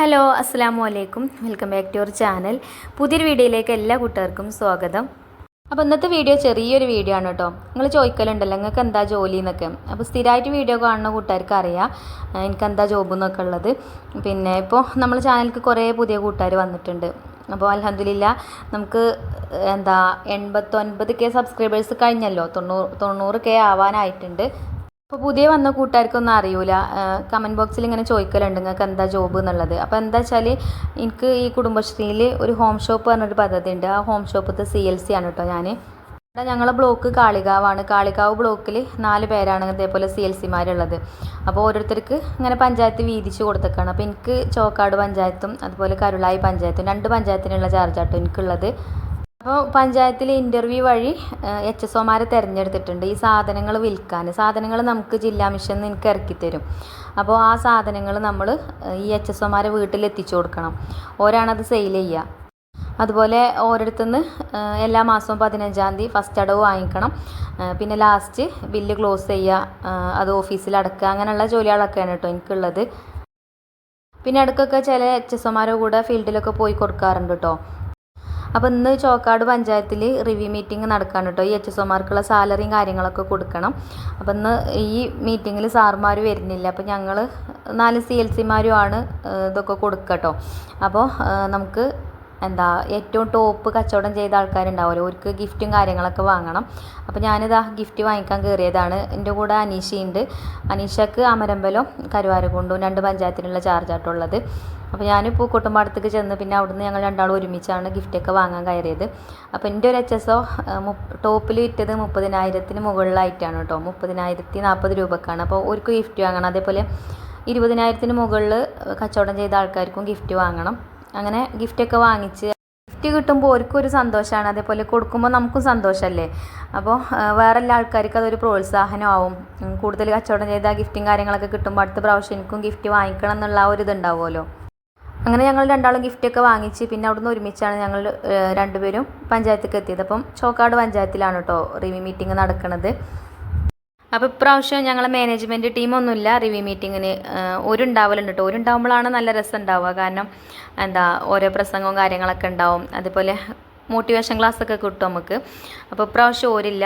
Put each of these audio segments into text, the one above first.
Hello അസ്സാമു അലൈക്കും. Welcome back to your channel. പുതിയൊരു വീഡിയോയിലേക്ക് എല്ലാ കൂട്ടുകാർക്കും സ്വാഗതം. അപ്പോൾ ഇന്നത്തെ വീഡിയോ ചെറിയൊരു വീഡിയോ ആണ് കേട്ടോ. നിങ്ങൾ ചോദിക്കലുണ്ടല്ലോ നിങ്ങൾക്ക് എന്താ ജോലി എന്നൊക്കെ. അപ്പോൾ സ്ഥിരമായിട്ട് വീഡിയോ കാണുന്ന കൂട്ടുകാർക്ക് അറിയാം എനിക്ക് എന്താ ജോബ് എന്നൊക്കെ ഉള്ളത്. പിന്നെ ഇപ്പോൾ നമ്മൾ ചാനലിൽ കുറേ പുതിയ കൂട്ടുകാർ വന്നിട്ടുണ്ട്. അപ്പോൾ അലഹമില്ല നമുക്ക് എന്താ എൺപത്തൊൻപത് കെ സബ്സ്ക്രൈബേഴ്സ് കഴിഞ്ഞല്ലോ. തൊണ്ണൂറ് തൊണ്ണൂറ് കെ ആവാനായിട്ടുണ്ട്. അപ്പോൾ പുതിയ വന്ന കൂട്ടുകാർക്കൊന്നും അറിയൂല. കമന്റ് ബോക്സിൽ ഇങ്ങനെ ചോദിക്കലുണ്ട് നിങ്ങൾക്ക് എന്താ ജോബ് എന്നുള്ളത്. അപ്പോൾ എന്താ വെച്ചാൽ എനിക്ക് ഈ കുടുംബശ്രീയിൽ ഒരു ഹോം ഷോപ്പ് പറഞ്ഞൊരു പദ്ധതി ഉണ്ട് ആ ഹോം ഷോപ്പത്തെ സി എൽ സി ആണ് കേട്ടോ ഞാൻ ഇവിടെ ഞങ്ങളെ ബ്ലോക്ക് കാളികാവാണ്. കാളികാവ് ബ്ലോക്കിൽ നാല് പേരാണ് ഇതേപോലെ സി എൽ സിമാരുള്ളത് അപ്പോൾ ഓരോരുത്തർക്ക് ഇങ്ങനെ പഞ്ചായത്ത് വീതിച്ച് കൊടുത്തേക്കാണ്. അപ്പോൾ എനിക്ക് ചോക്കാട് പഞ്ചായത്തും അതുപോലെ കരുളായി പഞ്ചായത്തും രണ്ട് പഞ്ചായത്തിനുള്ള ചാർജാട്ടോ എനിക്കുള്ളത്. അപ്പോൾ പഞ്ചായത്തിൽ ഇന്റർവ്യൂ വഴി എച്ച് എസ് ഒമാരെ തിരഞ്ഞെടുത്തിട്ടുണ്ട്. ഈ സാധനങ്ങൾ വിൽക്കാൻ. സാധനങ്ങൾ നമുക്ക് ജില്ലാ മിഷൻ എനിക്ക് ഇറക്കിത്തരും അപ്പോൾ ആ സാധനങ്ങൾ നമ്മൾ ഈ എച്ച് എസ് ഒമാരെ വീട്ടിൽ എത്തിച്ചു കൊടുക്കണം. ഓരാണത് സെയിൽ ചെയ്യുക അതുപോലെ ഓരോരുത്തുനിന്ന് എല്ലാ മാസവും പതിനഞ്ചാം തീയതി ഫസ്റ്റ് അടവ് വാങ്ങിക്കണം. പിന്നെ ലാസ്റ്റ് ബില്ല് ക്ലോസ് ചെയ്യുക അത് ഓഫീസിൽ അടക്കുക. അങ്ങനെയുള്ള ജോലികളൊക്കെയാണ് കേട്ടോ എനിക്കുള്ളത്. പിന്നെ അടുക്കൊക്കെ ചില എച്ച് എസ് ഒമാരുടെ കൂടെ ഫീൽഡിലൊക്കെ പോയി കൊടുക്കാറുണ്ട് കേട്ടോ. അപ്പോൾ ഇന്ന് ചോക്കാട് പഞ്ചായത്തിൽ റിവ്യൂ മീറ്റിംഗ് നടക്കാൻ കേട്ടോ ഈ എച്ച് എസ് ഒമാർക്കുള്ള സാലറിയും കാര്യങ്ങളൊക്കെ കൊടുക്കണം. അപ്പോൾ ഇന്ന് ഈ മീറ്റിങ്ങിൽ സാർമാർ വരുന്നില്ല. അപ്പോൾ ഞങ്ങൾ നാല് സി എൽ സിമാരുമാണ് ഇതൊക്കെ കൊടുക്കട്ടോ കേട്ടോ അപ്പോൾ നമുക്ക് എന്താ ഏറ്റവും ടോപ്പ് കച്ചവടം ചെയ്ത ആൾക്കാരുണ്ടാവുമല്ലോ അവർക്ക് ഗിഫ്റ്റും കാര്യങ്ങളൊക്കെ വാങ്ങണം. അപ്പോൾ ഞാനിതാ ഗിഫ്റ്റ് വാങ്ങിക്കാൻ കയറിയതാണ് എന്റെ കൂടെ അനീഷയുണ്ട്. അനീഷക്ക് അമരമ്പലം കരുവാരക്കുണ്ടും രണ്ട് പഞ്ചായത്തിനുള്ള ചാർജായിട്ടുള്ളത് അപ്പോൾ ഞാൻ പൂക്കോട്ടുംപാടത്തേക്ക് ചെന്ന് പിന്നെ അവിടുന്ന് ഞങ്ങൾ രണ്ടാളും ഒരുമിച്ചാണ് ഗിഫ്റ്റൊക്കെ വാങ്ങാൻ കയറിയത്. അപ്പോൾ എന്റെ ഒരു എച്ച് എസ് ഒ ടോപ്പിൽ വിറ്റത് മുപ്പതിനായിരത്തിന് മുകളിലായിട്ടാണ് കേട്ടോ മുപ്പതിനായിരത്തി നാൽപ്പത് രൂപക്കാണ്. അപ്പോൾ ഒരുക്ക് ഗിഫ്റ്റ് വാങ്ങണം. അതേപോലെ ഇരുപതിനായിരത്തിന് മുകളിൽ കച്ചവടം ചെയ്ത ആൾക്കാർക്കും ഗിഫ്റ്റ് വാങ്ങണം. അങ്ങനെ ഗിഫ്റ്റൊക്കെ വാങ്ങിച്ച് ഗിഫ്റ്റ് കിട്ടുമ്പോൾ അവർക്കും ഒരു സന്തോഷമാണ് അതേപോലെ കൊടുക്കുമ്പോൾ നമുക്കും സന്തോഷമല്ലേ അപ്പോൾ വേറെ എല്ലാ ആൾക്കാർക്ക് അതൊരു പ്രോത്സാഹനമാവും. കൂടുതൽ കച്ചവടം ചെയ്ത ഗിഫ്റ്റും കാര്യങ്ങളൊക്കെ കിട്ടുമ്പോൾ അടുത്ത പ്രാവശ്യം എനിക്കും ഗിഫ്റ്റ് വാങ്ങിക്കണം എന്നുള്ള ആ ഒരു ഇതുണ്ടാവുമല്ലോ. അങ്ങനെ ഞങ്ങൾ രണ്ടാളും ഗിഫ്റ്റൊക്കെ വാങ്ങിച്ച് പിന്നെ അവിടുന്ന് ഒരുമിച്ചാണ് ഞങ്ങൾ രണ്ടുപേരും പഞ്ചായത്തേക്ക് എത്തിയത്. അപ്പം ചോക്കാട് പഞ്ചായത്തിലാണ് കേട്ടോ റിവ്യൂ മീറ്റിംഗ് നടക്കുന്നത് അപ്പോൾ ഇപ്രാവശ്യം ഞങ്ങളെ മാനേജ്മെന്റ് ടീമൊന്നുമില്ല റിവ്യൂ മീറ്റിങ്ങിന് ഒരു ഉണ്ടാവലുണ്ട് കേട്ടോ ഒരു ഉണ്ടാവുമ്പോഴാണ് നല്ല രസം ഉണ്ടാവുക കാരണം എന്താ ഓരോ പ്രസംഗവും കാര്യങ്ങളൊക്കെ ഉണ്ടാവും. അതുപോലെ മോട്ടിവേഷൻ ക്ലാസ് ഒക്കെ കിട്ടും നമുക്ക്. അപ്പോൾ ഇപ്രാവശ്യം ഓരില്ല.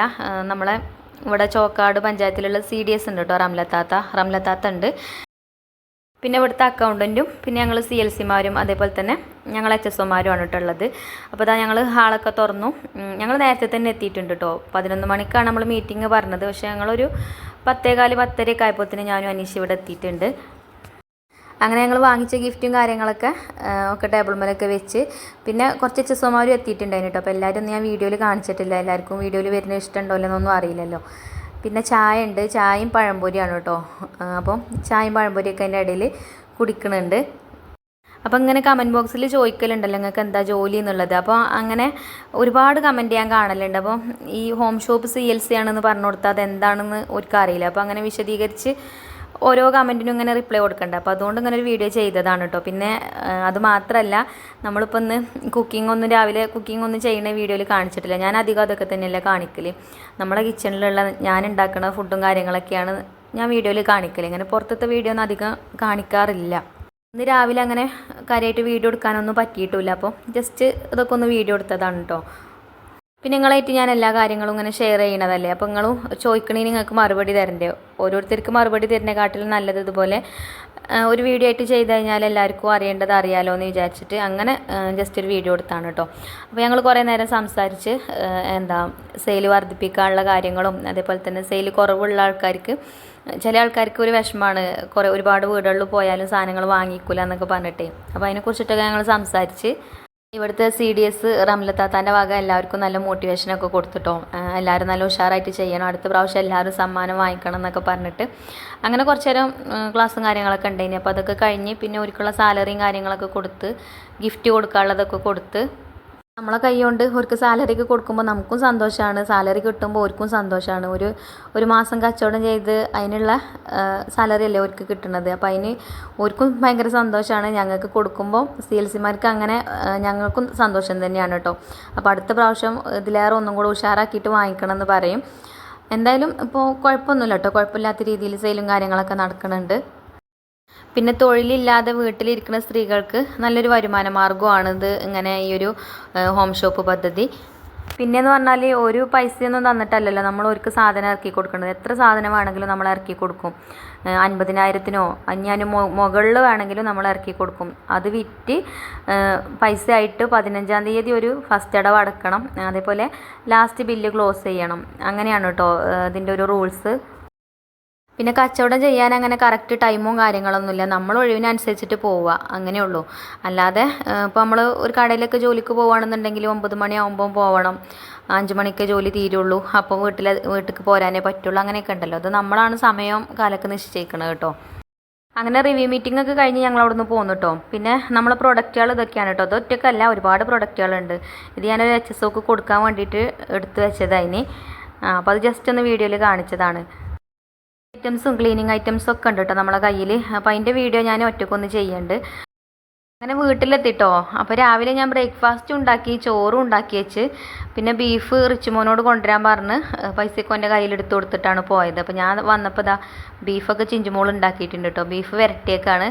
നമ്മളെ ഇവിടെ ചോക്കാട് പഞ്ചായത്തിലുള്ള സി ഡി എസ് ഉണ്ട് കേട്ടോ റംലത്താത്ത റംലത്താത്ത ഉണ്ട്. പിന്നെ ഇവിടുത്തെ അക്കൗണ്ടന്റും പിന്നെ ഞങ്ങൾ സി എൽ സിമാരും അതേപോലെ തന്നെ ഞങ്ങൾ എച്ച് എസ് ഒമാരുമാണ് കേട്ടോ ഉള്ളത് അപ്പോൾ അതാ ഞങ്ങൾ ഹാളൊക്കെ തുറന്നു. ഞങ്ങൾ നേരത്തെ തന്നെ എത്തിയിട്ടുണ്ട് കേട്ടോ പതിനൊന്ന് മണിക്കാണ് നമ്മൾ മീറ്റിംഗ് പറഞ്ഞത്. പക്ഷേ ഞങ്ങളൊരു പത്തേകാൽ പത്തരയൊക്കെ ആയപ്പോഴത്തേന് ഞാനും അനീഷ് ഇവിടെ എത്തിയിട്ടുണ്ട്. അങ്ങനെ ഞങ്ങൾ വാങ്ങിച്ച ഗിഫ്റ്റും കാര്യങ്ങളൊക്കെ ഒക്കെ ടേബിൾ മേലൊക്കെ വെച്ച് പിന്നെ കുറച്ച് എച്ച് എസ് ഒമാരും എത്തിയിട്ടുണ്ടായിരുന്നു കേട്ടോ അപ്പോൾ എല്ലാവരും ഞാൻ വീഡിയോയിൽ കാണിച്ചിട്ടില്ല. എല്ലാവർക്കും വീഡിയോയിൽ വരുന്ന ഇഷ്ടമുണ്ടോ ഇല്ലെന്നൊന്നും അറിയില്ലല്ലോ. പിന്നെ ചായ ഉണ്ട് ചായയും പഴംപൊരിയാണ് കേട്ടോ. അപ്പം ചായയും പഴംപൊരിയൊക്കെ അതിന്റെ ഇടയിൽ കുടിക്കുന്നുണ്ട് അപ്പോൾ ഇങ്ങനെ കമന്റ് ബോക്സിൽ ചോദിക്കലുണ്ടല്ലോ നിങ്ങൾക്ക് എന്താ ജോലി എന്നുള്ളത്. അപ്പോൾ അങ്ങനെ ഒരുപാട് കമന്റ് ചെയ്യാൻ കാണലുണ്ട്. അപ്പോൾ ഈ home shop C L C ആണെന്ന് പറഞ്ഞു കൊടുത്താൽ അതെന്താണെന്ന് അറിയില്ല അപ്പോൾ അങ്ങനെ വിശദീകരിച്ച് ഓരോ കമന്റിനും ഇങ്ങനെ റിപ്ലൈ കൊടുക്കണ്ട? അപ്പോൾ അതുകൊണ്ട് ഇങ്ങനെ ഒരു വീഡിയോ ചെയ്തതാണ് കേട്ടോ പിന്നെ അത് മാത്രമല്ല നമ്മളിപ്പോൾ ഒന്ന് കുക്കിംഗ് ഒന്നും രാവിലെ കുക്കിംഗ് ഒന്നും ചെയ്യുന്ന വീഡിയോയിൽ കാണിച്ചിട്ടില്ല. ഞാൻ അധികം അതൊക്കെ തന്നെയല്ല കാണിക്കൽ നമ്മളെ കിച്ചണിലുള്ള ഞാൻ ഉണ്ടാക്കുന്ന ഫുഡും കാര്യങ്ങളൊക്കെയാണ് ഞാൻ വീഡിയോയിൽ കാണിക്കൽ ഇങ്ങനെ പുറത്തത്തെ വീഡിയോ ഒന്നും അധികം കാണിക്കാറില്ല. ഇന്ന് രാവിലെ അങ്ങനെ കാര്യമായിട്ട് വീഡിയോ എടുക്കാനൊന്നും പറ്റിയിട്ടില്ല. അപ്പോൾ ജസ്റ്റ് ഇതൊക്കെ ഒന്ന് വീഡിയോ എടുത്തതാണ് കേട്ടോ പിന്നെ നിങ്ങളായിട്ട് ഞാൻ എല്ലാ കാര്യങ്ങളും ഇങ്ങനെ ഷെയർ ചെയ്യണതല്ലേ അപ്പോൾ നിങ്ങളും ചോദിക്കണേ നിങ്ങൾക്ക് മറുപടി തരണ്ടേ? ഓരോരുത്തർക്ക് മറുപടി തരുന്നേക്കാട്ടിലും നല്ലത് ഇതുപോലെ ഒരു വീഡിയോ ആയിട്ട് ചെയ്ത് കഴിഞ്ഞാൽ എല്ലാവർക്കും അറിയേണ്ടത് അറിയാലോ എന്ന് വിചാരിച്ചിട്ട് അങ്ങനെ ജസ്റ്റ് ഒരു വീഡിയോ എടുത്താണ് കേട്ടോ അപ്പോൾ ഞങ്ങൾ കുറേ നേരം സംസാരിച്ച് എന്താ സെയിൽ വർദ്ധിപ്പിക്കാനുള്ള കാര്യങ്ങളും അതേപോലെ തന്നെ സെയിൽ കുറവുള്ള ആൾക്കാർക്ക് ചില ആൾക്കാർക്ക് ഒരു വിഷമമാണ് കുറേ ഒരുപാട് വീടുകളിൽ പോയാലും സാധനങ്ങൾ വാങ്ങിക്കൂല എന്നൊക്കെ പറഞ്ഞിട്ടേ. അപ്പോൾ അതിനെക്കുറിച്ചിട്ടൊക്കെ ഞങ്ങൾ സംസാരിച്ച് ഇവിടുത്തെ സി ഡി എസ് റംലത്താത്താന്റെ വക എല്ലാവർക്കും നല്ല മോട്ടിവേഷനൊക്കെ കൊടുത്തിട്ടോ. എല്ലാവരും നല്ല ഉഷാറായിട്ട് ചെയ്യണം. അടുത്ത പ്രാവശ്യം എല്ലാവരും സമ്മാനം വാങ്ങിക്കണം എന്നൊക്കെ പറഞ്ഞിട്ട് അങ്ങനെ കുറച്ച് നേരം ക്ലാസ്സും കാര്യങ്ങളൊക്കെ ഉണ്ടായിനി. അപ്പോൾ അതൊക്കെ കഴിഞ്ഞ് പിന്നെ ഒരിക്കുള്ള സാലറിയും കാര്യങ്ങളൊക്കെ കൊടുത്ത് ഗിഫ്റ്റ് കൊടുക്കാനുള്ളതൊക്കെ കൊടുത്ത് നമ്മളെ കൈ കൊണ്ട് അവർക്ക് സാലറി ഒക്കെ കൊടുക്കുമ്പോൾ നമുക്കും സന്തോഷമാണ് സാലറി കിട്ടുമ്പോൾ അവർക്കും സന്തോഷമാണ് ഒരു ഒരു മാസം കച്ചവടം ചെയ്ത് അതിനുള്ള സാലറി അല്ലേ അവർക്ക് കിട്ടുന്നത് അപ്പോൾ അതിന് അവർക്കും ഭയങ്കര സന്തോഷമാണ് ഞങ്ങൾക്ക് കൊടുക്കുമ്പോൾ സി എൽ സിമാർക്ക് അങ്ങനെ ഞങ്ങൾക്കും സന്തോഷം തന്നെയാണ് കേട്ടോ അപ്പോൾ അടുത്ത പ്രാവശ്യം ഇതിലേറെ ഒന്നും കൂടെ ഉഷാറാക്കിയിട്ട് വാങ്ങിക്കണം എന്ന് പറയും. എന്തായാലും ഇപ്പോൾ കുഴപ്പമൊന്നുമില്ല കേട്ടോ കുഴപ്പമില്ലാത്ത രീതിയിൽ സെയിലും കാര്യങ്ങളൊക്കെ നടക്കുന്നുണ്ട് പിന്നെ തൊഴിലില്ലാതെ വീട്ടിലിരിക്കുന്ന സ്ത്രീകൾക്ക് നല്ലൊരു വരുമാന മാർഗമാണിത് ഇങ്ങനെ ഈ ഒരു ഹോം ഷോപ്പ് പദ്ധതി. പിന്നെന്ന് പറഞ്ഞാൽ ഒരു പൈസയൊന്നും തന്നിട്ടല്ലല്ലോ നമ്മൾ ഒരുക്ക് സാധനം ഇറക്കി കൊടുക്കുന്നത് എത്ര സാധനം വേണമെങ്കിലും നമ്മൾ ഇറക്കി കൊടുക്കും. അൻപതിനായിരത്തിനോ അഞ്ഞാനും മുകളിൽ വേണമെങ്കിലും നമ്മൾ ഇറക്കി കൊടുക്കും. അത് വിറ്റ് പൈസ ആയിട്ട് പതിനഞ്ചാം തീയതി ഒരു ഫസ്റ്റ് അടവ് അടക്കണം. അതേപോലെ ലാസ്റ്റ് ബില്ല് ക്ലോസ് ചെയ്യണം. അങ്ങനെയാണ് കേട്ടോ ഇതിന്റെ ഒരു റൂൾസ് പിന്നെ കച്ചവടം ചെയ്യാൻ അങ്ങനെ കറക്റ്റ് ടൈമും കാര്യങ്ങളൊന്നുമില്ല നമ്മൾ ഒഴിവിനനുസരിച്ചിട്ട് പോവുക. അങ്ങനെയുള്ളൂ അല്ലാതെ ഇപ്പോൾ നമ്മൾ ഒരു കടയിലൊക്കെ ജോലിക്ക് പോവുകയാണെന്നുണ്ടെങ്കിൽ ഒമ്പത് മണിയാകുമ്പോൾ പോകണം അഞ്ച് മണിക്ക് ജോലി തീരുള്ളൂ. അപ്പോൾ വീട്ടിൽ വീട്ടിലേക്ക് പോരാനേ പറ്റുള്ളൂ. അങ്ങനെയൊക്കെ ഉണ്ടല്ലോ. അത് നമ്മളാണ് സമയം കാലൊക്കെ നിശ്ചയിക്കുന്നത് കേട്ടോ. അങ്ങനെ റിവ്യൂ മീറ്റിംഗ് ഒക്കെ കഴിഞ്ഞ് ഞങ്ങൾ അവിടെ നിന്ന് പോന്നു കേട്ടോ പിന്നെ നമ്മളെ പ്രൊഡക്റ്റുകൾ ഇതൊക്കെയാണ് കേട്ടോ അത് ഒറ്റക്കല്ല ഒരുപാട് പ്രൊഡക്റ്റുകളുണ്ട് ഇത് ഞാനൊരു എച്ച് എസ് ഒക്കെ കൊടുക്കാൻ വേണ്ടിയിട്ട് എടുത്തു വെച്ചതായിന് അപ്പോൾ അത് ജസ്റ്റ് ഒന്ന് വീഡിയോയിൽ കാണിച്ചതാണ്. ഐറ്റംസും ക്ലീനിങ് ഐറ്റംസും ഒക്കെ ഉണ്ട് കേട്ടോ നമ്മളെ കയ്യിൽ അപ്പോൾ അതിന്റെ വീഡിയോ ഞാൻ ഒറ്റക്കൊന്ന് ചെയ്യുന്നുണ്ട്. അങ്ങനെ വീട്ടിലെത്തിട്ടോ. അപ്പോൾ രാവിലെ ഞാൻ ബ്രേക്ക്ഫാസ്റ്റ് ഉണ്ടാക്കി ചോറും ഉണ്ടാക്കി വെച്ച്. പിന്നെ ബീഫ് റിച്ചുമോനോട് കൊണ്ടുവരാൻ പറഞ്ഞ് പൈസയൊക്കെ എന്റെ കയ്യിലെടുത്ത് കൊടുത്തിട്ടാണ് പോയത്. അപ്പോൾ ഞാൻ വന്നപ്പോൾ ഇതാ ബീഫൊക്കെ ചിഞ്ചുമോൾ ഉണ്ടാക്കിയിട്ടുണ്ട് കേട്ടോ ബീഫ് വരട്ടിയേക്കാണ്.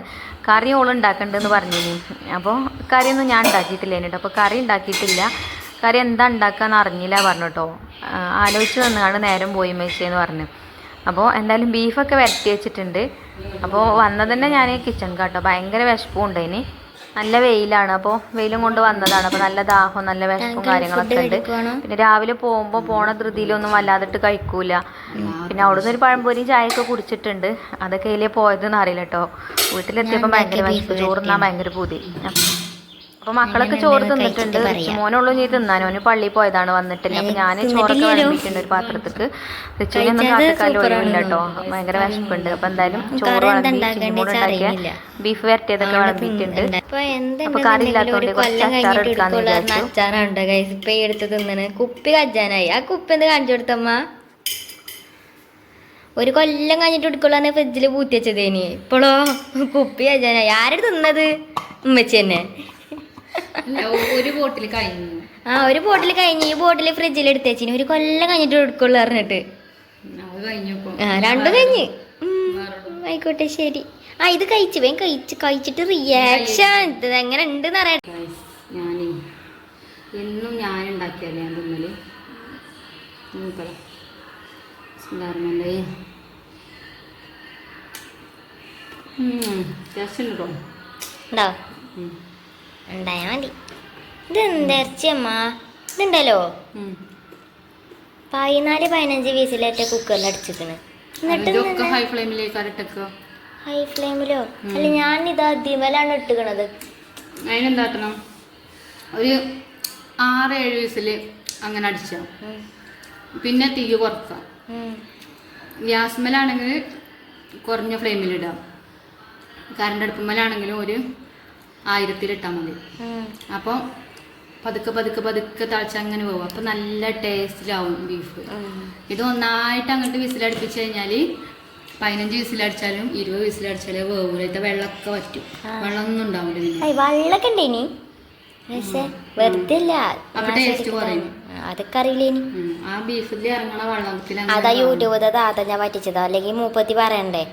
കറി ഓൾ ഉണ്ടാക്കണ്ടെന്ന് പറഞ്ഞിനി. അപ്പോൾ കറിയൊന്നും ഞാൻ ഉണ്ടാക്കിയിട്ടില്ല കേട്ടോ അപ്പോൾ കറി ഉണ്ടാക്കിയിട്ടില്ല. കറി എന്താ ഉണ്ടാക്കാന്ന് അറിഞ്ഞില്ല പറഞ്ഞു കേട്ടോ ആലോചിച്ച് നിന്നാണ് നേരം പോയി മേശയെന്ന് പറഞ്ഞു. അപ്പോൾ എന്തായാലും ബീഫൊക്കെ വരട്ടി വെച്ചിട്ടുണ്ട്. അപ്പോൾ വന്നത് തന്നെ ഞാൻ കിച്ചൺ കേട്ടോ ഭയങ്കര വിശപ്പും ഉണ്ട് ഇനി. നല്ല വെയിലാണ്. അപ്പോൾ വെയിലും കൊണ്ട് വന്നതാണ്. അപ്പോൾ നല്ല ദാഹവും നല്ല വിശപ്പും കാര്യങ്ങളൊക്കെ ഉണ്ട്. പിന്നെ രാവിലെ പോകുമ്പോൾ പോണ ധൃതിയിലൊന്നും വല്ലാതിട്ട് കഴിക്കൂല. പിന്നെ അവിടുന്ന് ഒരു പഴംപൊരിയും ചായയൊക്കെ കുടിച്ചിട്ടുണ്ട്. അതൊക്കെ ഇതിലേ പോയതെന്ന് അറിയില്ല കേട്ടോ വീട്ടിലെത്തിയപ്പോൾ ഭയങ്കര വിശപ്പ്. ചോറുന്നാൻ ഭയങ്കര പൂതി. അപ്പൊ മക്കളൊക്കെ ചോറ് തിന്നിട്ടുണ്ട്. മോനുള്ളൂ നീ തിന്നാൻ ഓന് പള്ളി പോയതാണ് വന്നിട്ടില്ല. അപ്പൊ ഞാൻ ചോറൊക്കെ വിളമ്പിട്ടുണ്ട് ഒരു പാത്രത്തിക്ക്. റിച്ചുവിനൊന്നും കാത്തിക്കാലും ഒഴിവില്ല കേട്ടോ. ഭയങ്കര വിശപ്പുണ്ട്. അപ്പൊ എന്തായാലും ചോറ് വിളമ്പി ചിമ്മുകൂടെ ഉണ്ടാക്കിയ ബീഫ് വരട്ടിയതൊക്കെ വിളമ്പിട്ടുണ്ട് അപ്പൊ കറി ഇല്ലാത്തോണ്ട് കുറച്ച് അച്ചാർ എടുക്കാന്ന് വിചാരിച്ചു. ഇപ്പൊ എടുത്ത് തിന്നണ്. കുപ്പി കജ്ജാനായി. ആ കുപ്പി എന്ത് കാണിച്ചു കൊടുത്തമ്മ? ഒരു കൊല്ലം കഴിഞ്ഞിട്ട് എടുക്കുള്ളാന്ന് ഫ്രിഡ്ജിൽ പൂത്തി വെച്ചതേനി. ഇപ്പോഴോ കുപ്പി കജ്ജാനായി. ആരും തിന്നത്? ഉമ്മച്ചി തന്നെ. ഒരു ബോട്ടിൽ കഴിഞ്ഞു. ആ ഒരു ബോട്ടിൽ കഴിഞ്ഞ് ഈ ബോട്ടിൽ ഫ്രിഡ്ജിൽ എടുത്തേച്ചിന്. ഒരു കൊല്ലം കഴിഞ്ഞിട്ട് എടുക്കുള്ളൂ പറഞ്ഞിട്ട്. ആ രണ്ടും കഴിഞ്ഞ്. ആയിക്കോട്ടെ ശരി. ആ ഇത് കഴിച്ചു വേഗം കഴിച്ച് കഴിച്ചിട്ട് റിയാക്ഷൻ ഇത് എങ്ങനെ ഉണ്ടെന്ന് അറിയാം ഞാനേ എന്നും ഞാൻ ഉണ്ടാക്കിയല്ലേ ഞാൻ തിന്നൽ. നോക്കളെ ടേസ്റ്റ് ഉണ്ട് ഉണ്ടോ ഉണ്ടായാ മതി. ഇതെന്താ ഇറച്ചിയമ്മ ഇതുണ്ടല്ലോ? പതിനാല് പതിനഞ്ച് വീസിലേറ്റ കുക്കറിൽ അടിച്ചിക്കണ് എന്നിട്ട് ഹൈ ഫ്ലെയിമിലേക്ക് ഹൈ ഫ്ലെയിമിലോ അല്ല ഞാൻ ഇത് അതിമലാണ് ഇട്ടുകണത് അതിനെന്താട്ടണം ഒരു ആറ് ഏഴ് വിസിൽ അങ്ങനെ അടിച്ചാൽ പിന്നെ തീ കുറക്കാം. ഗ്യാസ്മേലാണെങ്കിൽ കുറഞ്ഞ ഫ്ലെയിമിലിടാം കറണ്ട് അടുപ്പുമ്മലാണെങ്കിലും ഒരു ആയിരത്തിലിട്ടാൽ മതി അപ്പോൾ പതുക്കെ പതുക്കെ പതുക്കെ തളച്ച് അങ്ങനെ പോകും. അപ്പം നല്ല ടേസ്റ്റിലാവും ബീഫ് ഇത് ഒന്നായിട്ട് അങ്ങോട്ട് വിസിലടുപ്പിച്ച് കഴിഞ്ഞാൽ പതിനഞ്ച് വിസിലടിച്ചാലും ഇരുപത് വിസിലടിച്ചാലും വേവൂല ഇത് വെള്ളമൊക്കെ പറ്റും വെള്ളമൊന്നും ഉണ്ടാവില്ല പക്ഷേ വെറുതെ അപ്പൊ ടേസ്റ്റ് കുറയും. അതൊക്കെ അറിയില്ലേനി. ആ ബീഫിൽ ഇറങ്ങണ വെള്ളത്തിൽ അതാ യൂട്യൂബ് അതാ ഞാൻ പറ്റിച്ചതാ. അല്ലെങ്കിൽ മൂപ്പത്തി പറയണ്ടേ?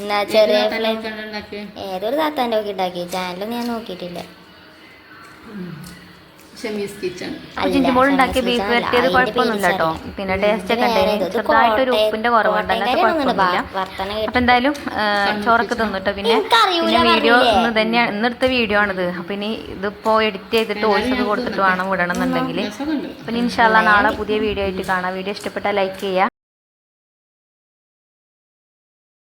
എന്നാ ചെറിയ ഏതൊരു താത്താന്റെ ഒക്കെ ഉണ്ടാക്കി? ചാനലൊന്നും ഞാൻ നോക്കിയിട്ടില്ല. ഉണ്ടാക്കിയ ബീഫ് വരട്ടിയത് കുഴപ്പമൊന്നുമില്ല കേട്ടോ. പിന്നെ ടേസ്റ്റ് ഒക്കെ ഉണ്ടായിരുന്നു. ചെറുതായിട്ടൊരു ഉപ്പിന്റെ കുറവുണ്ട് അല്ലാത്ത കോട്ടയംകാരൊന്നും കുഴപ്പമൊന്നുമില്ല വർത്താനം അപ്പൊ എന്തായാലും ആ, ചോറൊക്കെ തിന്നിട്ടോ പിന്നെ. പിന്നെ വീഡിയോ? ഇന്ന് തന്നെയാണ് ഇന്നെടുത്ത വീഡിയോ ആണിത്. അപ്പൊ ഇനി ഇതിപ്പോ എഡിറ്റ് ചെയ്തിട്ട് വോയിസ് ഒക്കെ കൊടുത്തിട്ട് വേണം വിടണം എന്നുണ്ടെങ്കിൽ പിന്നെ ഇൻഷാല്ല നാളെ പുതിയ വീഡിയോ ആയിട്ട് കാണാം. വീഡിയോ ഇഷ്ടപ്പെട്ടാൽ ലൈക്ക് ചെയ്യുക